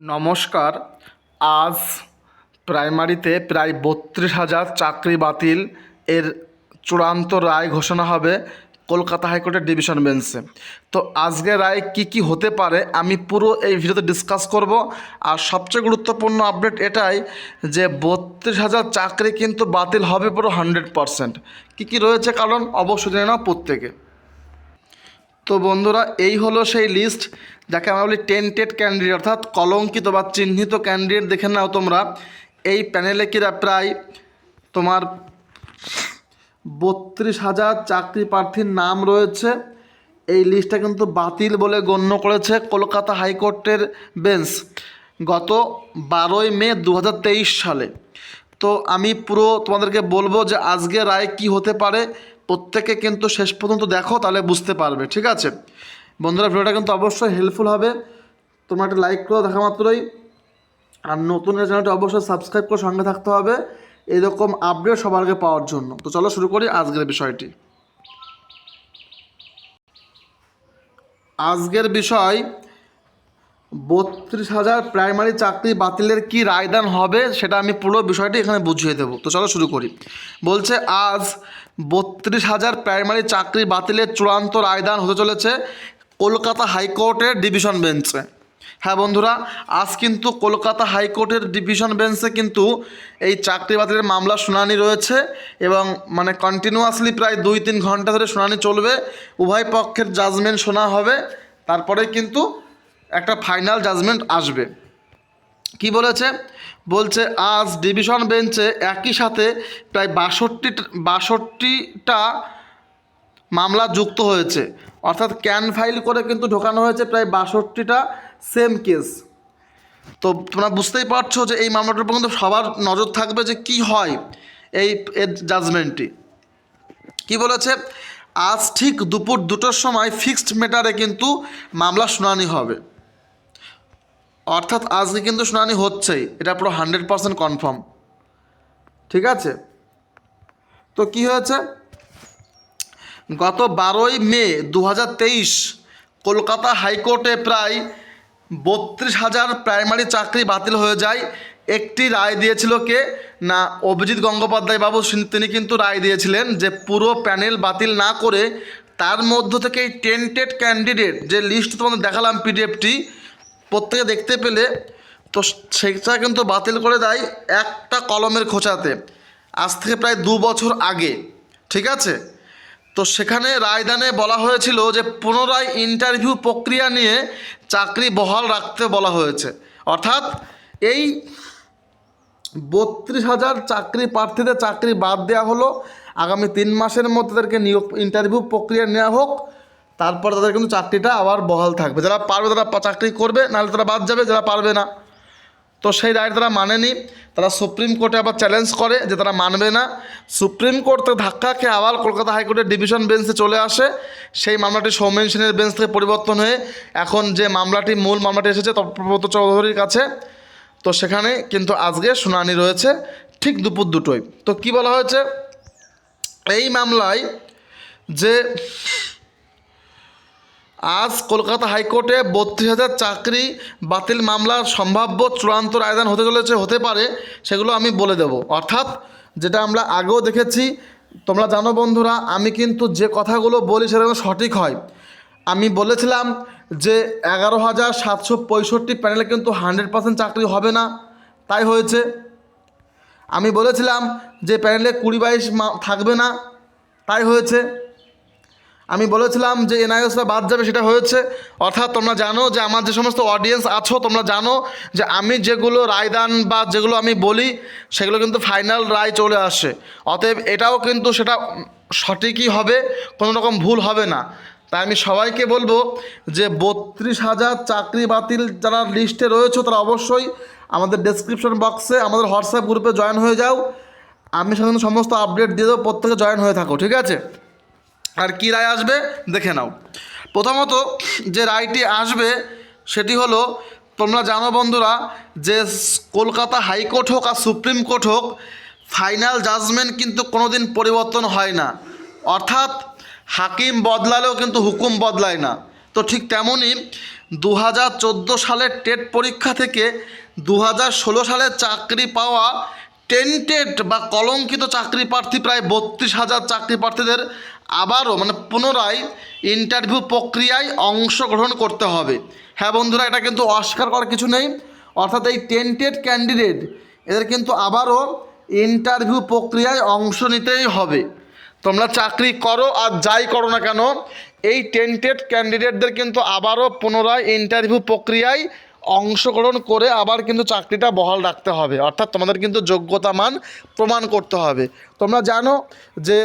নমস্কার। আজ প্রাইমারিতে প্রায় বত্রিশ হাজার চাকরি বাতিল এর চূড়ান্ত রায় ঘোষণা হবে কলকাতা হাইকোর্টের ডিভিশন বেঞ্চে। তো আজকে রায় কি কি হতে পারে আমি পুরো এই ভিডিওতে ডিসকাস করব। আর সবচেয়ে গুরুত্বপূর্ণ আপডেট এটাই যে বত্রিশ হাজার চাকরি কিন্তু বাতিল হবে পুরো হান্ড্রেড পারসেন্ট কী কী রয়েছে কারণ অবশ্যই জেনে নাও প্রত্যেকে। তো বন্ধুরা, এই হলো সেই লিস্ট যাকে আমরা বলি টেন্টেড ক্যান্ডিডেট অর্থাৎ কলঙ্কিত বা চিহ্নিত ক্যান্ডিডেট দেখে নাও তোমরা। এই প্যানেলে কিরা প্রায় তোমার বত্রিশ হাজার চাকরি প্রার্থীর নাম রয়েছে। এই লিস্টটা কিন্তু বাতিল বলে গণ্য করেছে কলকাতা হাইকোর্টের বেঞ্চ গত বারোই মে দু হাজার তেইশ সালে। তো আমি পুরো তোমাদেরকে বলব যে আজকে রায় কি হতে পারে প্রত্যেকে কিন্তু শেষ পর্যন্ত দেখো, তাহলে বুঝতে পারবে, ঠিক আছে? বন্ধুরা, ভিডিওটা কিন্তু অবশ্যই হেল্পফুল হবে। তোমরা একটা লাইক করো, দেখা মাত্রই। আর নতুন চ্যানেলটি অবশ্যই সাবস্ক্রাইব করে সঙ্গে থাকতে হবে, এরকম আপডেট সবার আগে পাওয়ার জন্য। তো চলো শুরু করি আজকের বিষয়টি। আজকের বিষয় বত্রিশ হাজার প্রাইমারি চাকরি বাতিলের কি রায়দান হবে সেটা আমি পুরো বিষয়টি এখানে বুঝিয়ে দেবো। তো চলো শুরু করি। বলছে, আজ বত্রিশ হাজার প্রাইমারি চাকরি বাতিলের চূড়ান্ত রায়দান হতে চলেছে কলকাতা হাইকোর্টের ডিভিশন বেঞ্চে। হ্যাঁ বন্ধুরা, আজ কিন্তু কলকাতা হাইকোর্টের ডিভিশন বেঞ্চে কিন্তু এই চাকরি বাতিলের মামলা শুনানি রয়েছে এবং মানে কন্টিনিউয়াসলি প্রায় দুই তিন ঘণ্টা ধরে শুনানি চলবে। উভয় পক্ষের জাজমেন্ট শোনা হবে। তারপরে কিন্তু একটা ফাইনাল জাজমেন্ট আসবে। কি বলেছে? বলছে, আজ ডিভিশন বেঞ্চে একই সাথে প্রায় বাষট্টি, বাষট্টিটা মামলা যুক্ত হয়েছে। অর্থাৎ ক্যান ফাইল করে কিন্তু ঢোকানো হয়েছে প্রায় বাষট্টিটা সেম কেস তো তোমরা বুঝতেই পারছ যে এই মামলাটার উপর কিন্তু সবার নজর থাকবে যে কি হয় এই এর জাজমেন্টটি কি বলেছে? আজ ঠিক দুপুর দুটোর সময় ফিক্সড ম্যাটারে কিন্তু মামলা শুনানি হবে। অর্থাৎ আজকে কিন্তু শুনানি হচ্ছেই। এটা পুরো হান্ড্রেড পার্সেন্ট কনফার্ম। ঠিক আছে? তো কি হয়েছে? গত বারোই মে দু হাজার তেইশ কলকাতা হাইকোর্টে প্রায় বত্রিশ হাজার প্রাইমারি চাকরি বাতিল হয়ে যায়। একটি রায় দিয়েছিল কে? না, অভিজিৎ গঙ্গোপাধ্যায় বাবু। তিনি কিন্তু রায় দিয়েছিলেন যে পুরো প্যানেল বাতিল না করে তার মধ্য থেকে টেন্টেড ক্যান্ডিডেট যে লিস্ট তোমাদের দেখালাম পিডিএফটি প্রত্যেকে দেখতে পেলে। তো সেটা কিন্তু বাতিল করে দেয় একটা কলমের খোঁচাতে। আজ থেকে প্রায় দু বছর আগে, ঠিক আছে? তো সেখানে রায়দানে বলা হয়েছিল যে, পুনরায় ইন্টারভিউ প্রক্রিয়া নিয়ে চাকরি বহাল রাখতে বলা হয়েছে। অর্থাৎ এই বত্রিশ হাজার চাকরি প্রার্থীদের চাকরি বাদ দেওয়া হলো। আগামী তিন মাসের মধ্যে তাদেরকে নিয়োগ ইন্টারভিউ প্রক্রিয়া নেওয়া হোক। তারপর তাদের কিন্তু চাকরিটা আবার বহাল থাকবে। যারা পারবে তারা চাকরি করবে, নাহলে তারা বাদ যাবে, যারা পারবে না। তো সেই রায় তারা মানেনি। তারা সুপ্রিম কোর্টে আবার চ্যালেঞ্জ করে যে তারা মানবে না। সুপ্রিম কোর্ট ধাক্কা খেয়ে আবার কলকাতা হাইকোর্টের ডিভিশন বেঞ্চে চলে আসে। সেই মামলাটি সৌমেন সেনের বেঞ্চ থেকে পরিবর্তন হয়ে এখন যে মামলাটি, মূল মামলাটি এসেছে তপ্রব্রত চৌধুরীর কাছে। তো সেখানে কিন্তু আজকে শুনানি রয়েছে ঠিক দুপুর দুটোই তো কি বলা হয়েছে? এই মামলায় যে আজ কলকাতা হাইকোর্টে বত্রিশ হাজার চাকরি বাতিল মামলার সম্ভাব্য চূড়ান্ত রায়দান হতে চলেছে, হতে পারে, সেগুলো আমি বলে দেব। অর্থাৎ যেটা আমরা আগেও দেখেছি, তোমরা জানো বন্ধুরা, আমি কিন্তু যে কথাগুলো বলি সেটা সঠিক হয়। আমি বলেছিলাম যে এগারো হাজার সাতশো পঁয়ষট্টি প্যানেলে কিন্তু হান্ড্রেড পার্সেন্ট চাকরি হবে না, তাই হয়েছে। আমি বলেছিলাম যে প্যানেলে কুড়ি বাইশ থাকবে না, তাই হয়েছে। আমি বলেছিলাম যে এনআইএসটা বাদ যাবে, সেটা হয়েছে। অর্থাৎ তোমরা জানো যে আমার যে সমস্ত অডিয়েন্স আছো, তোমরা জানো যে আমি যেগুলো রায়দান বা যেগুলো আমি বলি, সেগুলো কিন্তু ফাইনাল রায় চলে আসে। অতএব এটাও কিন্তু সেটা সঠিকই হবে, কোনো রকম ভুল হবে না। তাই আমি সবাইকে বলব যে বত্রিশ হাজার চাকরি বাতিল যারা লিস্টে রয়েছে, তারা অবশ্যই আমাদের ডেসক্রিপশন বক্সে আমাদের হোয়াটসঅ্যাপ গ্রুপে জয়েন হয়ে যাও। আমি সেখানে সমস্ত আপডেট দিয়ে দেবো, প্রত্যেকে জয়েন হয়ে থাকো, ঠিক আছে? আর কী রায় আসবে? দেখে নাও। প্রথমত যে রায়টি আসবে, সেটি হলো, তোমরা জানো বন্ধুরা, যে কলকাতা হাইকোর্ট হোক আর সুপ্রিম কোর্ট হোক, ফাইনাল জাজমেন্ট কিন্তু কোনো দিন পরিবর্তন হয় না। অর্থাৎ, হাকিম বদলালেও কিন্তু হুকুম বদলায় না। তো ঠিক তেমনই দু হাজার চোদ্দ সালের টেট পরীক্ষা থেকে দু সালের চাকরি পাওয়া টেন্টেড বা কলঙ্কিত চাকরি প্রার্থী প্রায় বত্রিশ হাজার চাকরি প্রার্থীদের আবারও মানে পুনরায় ইন্টারভিউ প্রক্রিয়ায় অংশগ্রহণ করতে হবে। হ্যাঁ বন্ধুরা, এটা কিন্তু অস্বীকার করার কিছু নেই। অর্থাৎ এই টেন্টেড ক্যান্ডিডেট এদের কিন্তু আবারও ইন্টারভিউ প্রক্রিয়ায় অংশ নিতেই হবে। তোমরা চাকরি করো আর যাই করো না কেন, এই টেন্টেড ক্যান্ডিডেটদের কিন্তু আবারও পুনরায় ইন্টারভিউ প্রক্রিয়ায় অংশগ্রহণ করে আবার কিন্তু চাকরিটা বহাল রাখতে হবে। অর্থাৎ তোমাদের কিন্তু যোগ্যতা মান প্রমাণ করতে হবে। তোমরা জানো যে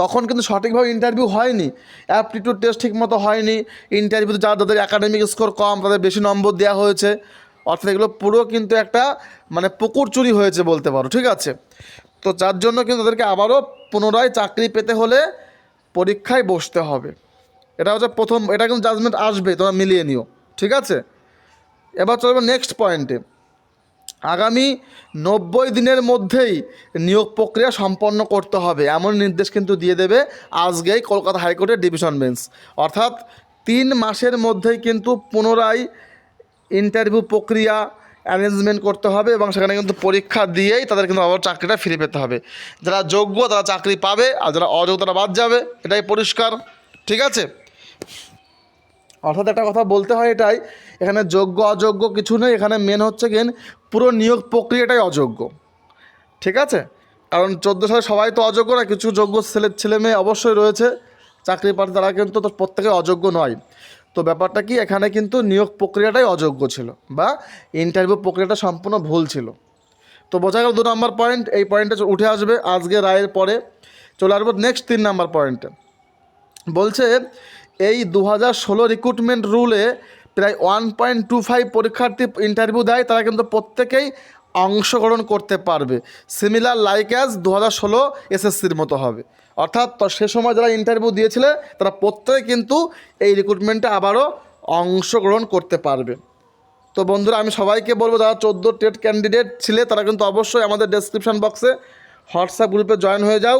তখন কিন্তু সঠিকভাবে ইন্টারভিউ হয়নি। অ্যাপটিটিউড টেস্ট ঠিকমতো হয়নি। ইন্টারভিউতে যারা তাদের একাডেমিক স্কোর কম, তাদের বেশি নম্বর দেওয়া হয়েছে। অর্থাৎ এগুলো পুরো কিন্তু একটা মানে পুকুর চুরি হয়েছে বলতে পারো, ঠিক আছে? তো যার জন্য কিন্তু তাদেরকে আবারও পুনরায় চাকরি পেতে হলে পরীক্ষায় বসতে হবে। এটা হচ্ছে প্রথম, এটা কিন্তু জাজমেন্ট আসবে, তোমরা মিলিয়ে নিও, ঠিক আছে? এবার চলবে নেক্সট পয়েন্টে আগামী নব্বই দিনের মধ্যেই নিয়োগ প্রক্রিয়া সম্পন্ন করতে হবে। এমন নির্দেশ কিন্তু দিয়ে দেবে আজকেই কলকাতা হাইকোর্টের ডিভিশন বেঞ্চ। অর্থাৎ তিন মাসের মধ্যেই কিন্তু পুনরায় ইন্টারভিউ প্রক্রিয়া অ্যারেঞ্জমেন্ট করতে হবে এবং সেখানে কিন্তু পরীক্ষা দিয়েই তাদের কিন্তু আবার চাকরিটা ফিরে পেতে হবে। যারা যোগ্য তারা চাকরি পাবে আর যারা অযোগ্য তারা বাদ যাবে। এটাই পরিষ্কার। ঠিক আছে? অর্থাৎ একটা কথা বলতে হয় এটাই, এখানে যোগ্য, অযোগ্য কিছু নেই, এখানে মেন হচ্ছে গেন পুরো নিয়োগ প্রক্রিয়াটাই অযোগ্য। ঠিক আছে? কারণ চোদ্দ সালে সবাই তো অযোগ্য না, কিছু যোগ্য ছেলে ছেলে মেয়ে অবশ্যই রয়েছে, চাকরি প্রার্থী তারা কিন্তু তো প্রত্যেকে অযোগ্য নয়। তো ব্যাপারটা কি, এখানে কিন্তু নিয়োগ প্রক্রিয়াটাই অযোগ্য ছিল বা ইন্টারভিউ প্রক্রিয়াটা সম্পূর্ণ ভুল ছিল। তো বোঝা গেল দু নম্বর পয়েন্ট এই পয়েন্টে উঠে আসবে আজকে রায়ের পরে। চলে আসব নেক্সট তিন নম্বর পয়েন্টে বলছে এই দু হাজার ষোলো রিক্রুটমেন্ট রুলে প্রায় ওয়ান পয়েন্ট টু ফাইভ পরীক্ষার্থী ইন্টারভিউ দেয়, তারা কিন্তু প্রত্যেকেই অংশগ্রহণ করতে পারবে। সিমিলার লাইক অ্যাজ দু হাজার ষোলো এসএসসির মতো হবে। অর্থাৎ সে সময় যারা ইন্টারভিউ দিয়েছিলে, তারা প্রত্যেকে কিন্তু এই রিক্রুটমেন্টে আবারও অংশগ্রহণ করতে পারবে। তো বন্ধুরা, আমি সবাইকে বলব, যারা চোদ্দ টেট ক্যান্ডিডেট ছিলে, তারা কিন্তু অবশ্যই আমাদের ডেসক্রিপশন বক্সে হোয়াটসঅ্যাপ গ্রুপে জয়েন হয়ে যাও।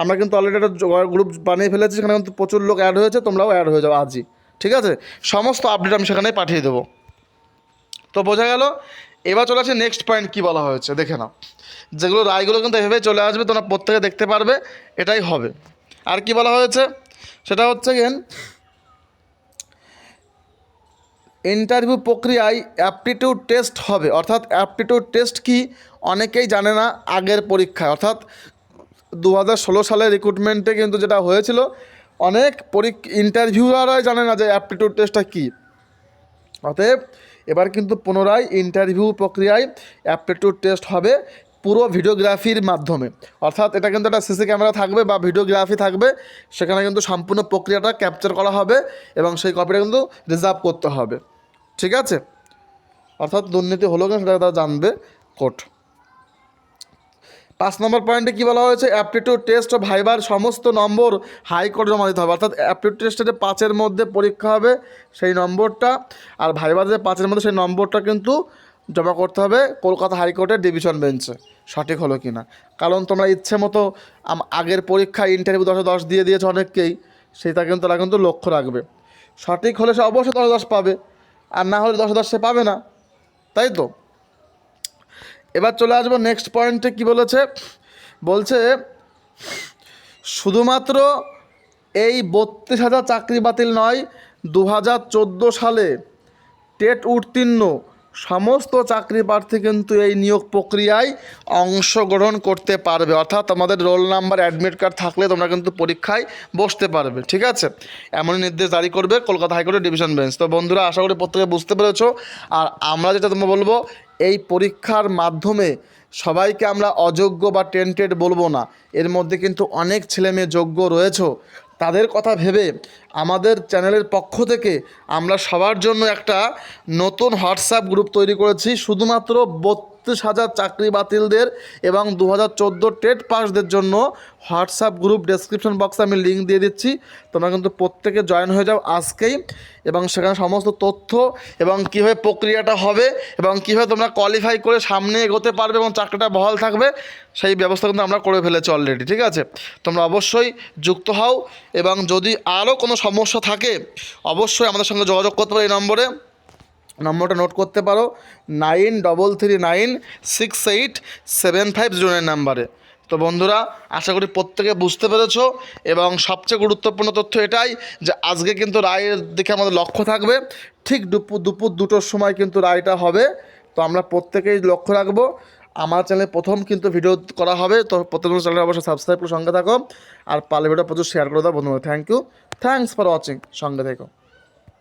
আমরা কিন্তু অলরেডি একটা গ্রুপ বানিয়ে ফেলেছি, সেখানে কিন্তু প্রচুর লোক অ্যাড হয়েছে, তোমরাও অ্যাড হয়ে যাও আজই, ঠিক আছে? সমস্ত আপডেট আমি সেখানে পাঠিয়ে দেবো। তো বোঝা গেল? এবার চলে আসে নেক্সট পয়েন্ট কী বলা হয়েছে, দেখে নাও। যেগুলো রায়গুলো কিন্তু এভাবে চলে আসবে, তোমরা প্রত্যেকে দেখতে পারবে, এটাই হবে। আর কি বলা হয়েছে? সেটা হচ্ছে গেন ইন্টারভিউ প্রক্রিয়ায় অ্যাপটিটিউড টেস্ট হবে। অর্থাৎ অ্যাপটিটিউড টেস্ট কি? অনেকেই জানে না, আগের পরীক্ষায়। অর্থাৎ দু হাজার ষোলো সালের রিক্রুটমেন্টে কিন্তু যেটা হয়েছিল, অনেক পরীক্ষা ইন্টারভিউয়াররাই জানে না যে অ্যাপটিটিউড টেস্টটা কী। অতএব এবার কিন্তু পুনরায় ইন্টারভিউ প্রক্রিয়ায় অ্যাপটিটিউড টেস্ট হবে পুরো ভিডিওগ্রাফির মাধ্যমে। অর্থাৎ এটা কিন্তু একটা সিসি ক্যামেরা থাকবে বা ভিডিওগ্রাফি থাকবে, সেখানে কিন্তু সম্পূর্ণ প্রক্রিয়াটা ক্যাপচার করা হবে এবং সেই কপিটা কিন্তু রিজার্ভ করতে হবে। ঠিক আছে? অর্থাৎ দুর্নীতি হলো কিনা সেটা তারা জানবে কোর্ট। পাঁচ নম্বর পয়েন্টে কী বলা হয়েছে? অ্যাপটিটিউড টেস্ট ও ভাইবার সমস্ত নম্বর হাইকোর্টে জমা দিতে হবে। অর্থাৎ অ্যাপটিটিউড টেস্টে যে পাঁচের মধ্যে পরীক্ষা হবে, সেই নম্বরটা, আর ভাইবার যে পাঁচের মধ্যে, সেই নম্বরটা কিন্তু জমা করতে হবে কলকাতা হাইকোর্টের ডিভিশন বেঞ্চে সঠিক হলো কি না কারণ তোমরা ইচ্ছে মতো আগের পরীক্ষা ইন্টারভিউ দশে দশ দিয়ে দিয়েছে অনেককেই, সেটা কিন্তু তারা কিন্তু লক্ষ্য রাখবে। সঠিক হলে সে অবশ্যই দশে দশ পাবে, আর না হলে দশে দশ সে পাবে না। তাই তো? এবার চলে আসব নেক্সট পয়েন্টে কি বলেছে? বলছে, শুধুমাত্র এই বত্রিশ হাজার চাকরি বাতিল নয় দু সালে টেট উত্তীর্ণ সমস্ত চাকরি প্রার্থী কিন্তু এই নিয়োগ প্রক্রিয়ায় অংশগ্রহণ করতে পারবে। অর্থাৎ আমাদের রোল নাম্বার, অ্যাডমিট কার্ড থাকলে তোমরা কিন্তু পরীক্ষায় বসতে পারবে, ঠিক আছে? এমনই নির্দেশ জারি করবে কলকাতা হাইকোর্টের ডিভিশন বেঞ্চ। তো বন্ধুরা, আশা করি প্রত্যেকে বুঝতে পেরেছ। আর আমরা যেটা তোমরা বলব, এই পরীক্ষার মাধ্যমে সবাইকে আমরা অযোগ্য বা টেন্টেড বলব না। এর মধ্যে কিন্তু অনেক ছেলে মেয়ে যোগ্য রয়েছে। তাদের কথা ভেবে আমাদের চ্যানেলের পক্ষ থেকে আমরা সবার জন্য একটা নতুন হোয়াটসঅ্যাপ গ্রুপ তৈরি করেছি। শুধুমাত্র বত্রিশ হাজার চাকরি বাতিলদের এবং দু হাজার চোদ্দ টেট পাসদের জন্য হোয়াটসঅ্যাপ গ্রুপ ডেসক্রিপশন বক্সে আমি লিঙ্ক দিয়ে দিচ্ছি। তোমরা কিন্তু প্রত্যেকে জয়েন হয়ে যাও আজকেই এবং সেখানে সমস্ত তথ্য এবং কীভাবে প্রক্রিয়াটা হবে এবং কীভাবে তোমরা কোয়ালিফাই করে সামনে এগোতে পারবে এবং চাকরিটা বহাল থাকবে, সেই ব্যবস্থা কিন্তু আমরা করে ফেলেছি অলরেডি ঠিক আছে? তোমরা অবশ্যই যুক্ত হও এবং যদি আরও কোনো সমস্যা থাকে, অবশ্যই আমাদের সঙ্গে যোগাযোগ করতে পারো এই নম্বরে। নম্বরটা নোট করতে পারো, nine double three nine six eight seven five zero nine নাম্বারে। তো বন্ধুরা, আশা করি প্রত্যেকে বুঝতে পেরেছ এবং সবচেয়ে গুরুত্বপূর্ণ তথ্য এটাই যে আজকে কিন্তু রায়ের দিকে আমাদের লক্ষ্য থাকবে। ঠিক দুপুর দুপুর দুটোর সময় কিন্তু রায়টা হবে। তো আমরা প্রত্যেকেই লক্ষ্য রাখব। আমার চ্যানেলে প্রথম কিন্তু ভিডিও করা হবে, তো প্রত্যেক চ্যানেলে অবশ্যই সাবস্ক্রাইব করে সঙ্গে থাকো। আর পারলে ভিডিও প্রচুর শেয়ার করে দাও বন্ধুরা। Thank you thanks for watching সঙ্গে থেকো।